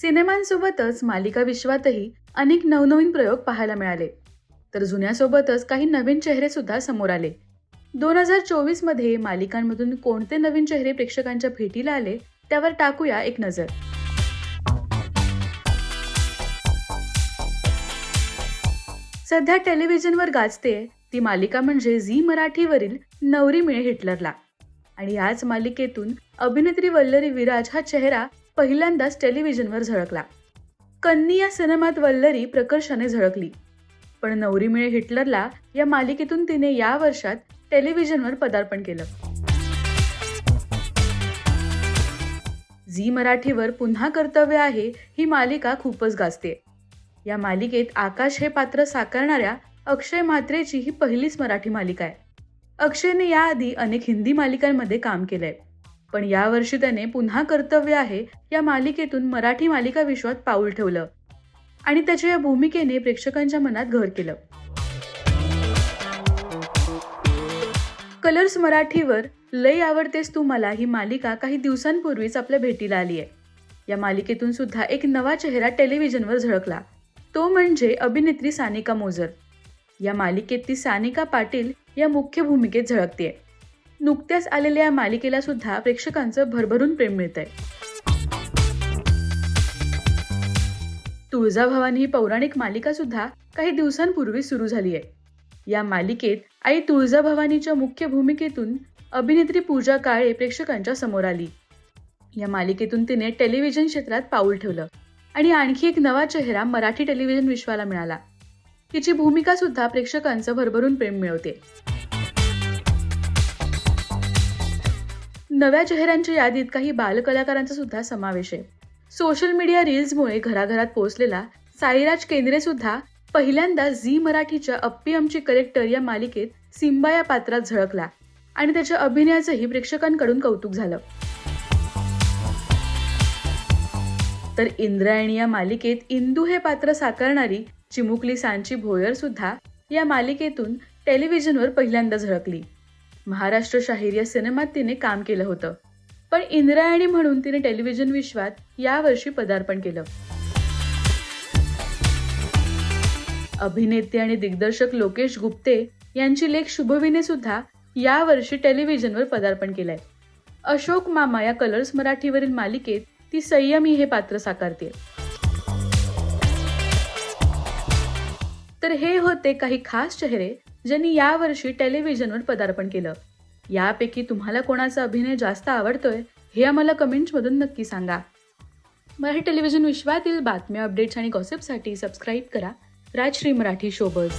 सिनेमांसोबतच मालिका विश्वातही अनेक नवनवीन प्रयोग पाहायला मिळाले. तर जुन्यासोबतच काही नवीन चेहरे सुद्धा समोर आले. दोन हजार चोवीसमध्ये मालिकांमधून कोणते नवीन चेहरे प्रेक्षकांच्या भेटीला आले त्यावर टाकूया एक नजर. सध्या टेलिव्हिजनवर गाजते ती मालिका म्हणजे झी मराठीवरील नवरी मिळे हिटलरला. आणि याच मालिकेतून अभिनेत्री वल्लरी विराज हा चेहरा पहिल्यांदाच टेलिव्हिजनवर झळकला. कन्नी या सिनेमात वल्लरी प्रकर्षाने झळकली. पण नवरी मिळे हिटलरला या मालिकेतून तिने या वर्षात टेलिव्हिजनवर पदार्पण केलं. झी मराठीवर पुन्हा कर्तव्य आहे ही मालिका खूपच गाजते. या मालिकेत आकाश हे पात्र साकारणाऱ्या अक्षय म्हात्रेची ही पहिलीच मराठी मालिका आहे. अक्षयने याआधी अनेक हिंदी मालिकांमध्ये काम केलंय. पण यावर्षी त्याने पुन्हा कर्तव्य आहे या मालिकेतून मराठी मालिका विश्वात पाऊल ठेवलं आणि त्याच्या या भूमिकेने प्रेक्षकांच्या मनात घर केलं. कलर्स मराठीवर लय आवडतेस तू मला ही मालिका काही दिवसांपूर्वीच आपल्या भेटीला आली आहे. या मालिकेतून सुद्धा एक नवा चेहरा टेलिव्हिजनवर झळकला. तो म्हणजे अभिनेत्री सानिका मोजर या मालिकेत ती सानिका पाटील या मुख्य भूमिकेत झळकते नुकत्याच आलेल्या या मालिकेला सुद्धा प्रेक्षकांचं भरभरून प्रेम मिळतंय. तुळजाभवानी ही पौराणिक मालिका सुद्धा काही दिवसांपूर्वी सुरू झाली आहे या मालिकेत आई तुळजाभवानीच्या मुख्य भूमिकेतून अभिनेत्री पूजा काळे प्रेक्षकांच्या समोर आली. या मालिकेतून तिने टेलिव्हिजन क्षेत्रात पाऊल ठेवलं आणि आणखी एक नवा चेहरा मराठी टेलिव्हिजन विश्वाला मिळाला. तिची भूमिका सुद्धा प्रेक्षकांचं भरभरून प्रेम मिळवते. नव्या चेहऱ्यांच्या यादीत काही बालकलाकारांचा सुद्धा समावेश आहे. सोशल मीडिया रील्समुळे घराघरात पोहोचलेला साईराज केंद्रे सुद्धा पहिल्यांदा झी मराठीच्या अप्पी आमची कलेक्टर या मालिकेत सिम्बा या पात्रात झळकला आणि त्याच्या अभिनयाचंही प्रेक्षकांकडून कौतुक झालं. तर इंद्रायणी या मालिकेत इंदू हे पात्र साकारणारी चिमुकली सांची भोयर सुद्धा या मालिकेतून टेलिव्हिजनवर पहिल्यांदा झळकली. महाराष्ट्र शाहीर या सिनेमात तिने काम केलं होतं. पण इंद्रायणी म्हणून तिने टेलिव्हिजन विश्वात यावर्षी पदार्पण केलं. अभिनेते आणि दिग्दर्शक लोकेश गुप्ते यांची लेख शुभवीने सुद्धा यावर्षी टेलिव्हिजनवर पदार्पण केलंय. अशोक मामा या कलर्स मराठीवरील मालिकेत ती संयमी हे पात्र साकारते तर हे होते काही खास चेहरे ज्यांनी यावर्षी टेलिव्हिजनवर पदार्पण केलं. यापैकी तुम्हाला कोणाचा अभिनय जास्त आवडतोय हे आम्हाला कमेंट्समधून नक्की सांगा. मराठी टेलिव्हिजन विश्वातील बातम्या अपडेट्स आणि गॉसिपसाठी सबस्क्राईब करा. राजश्री मराठी शोबज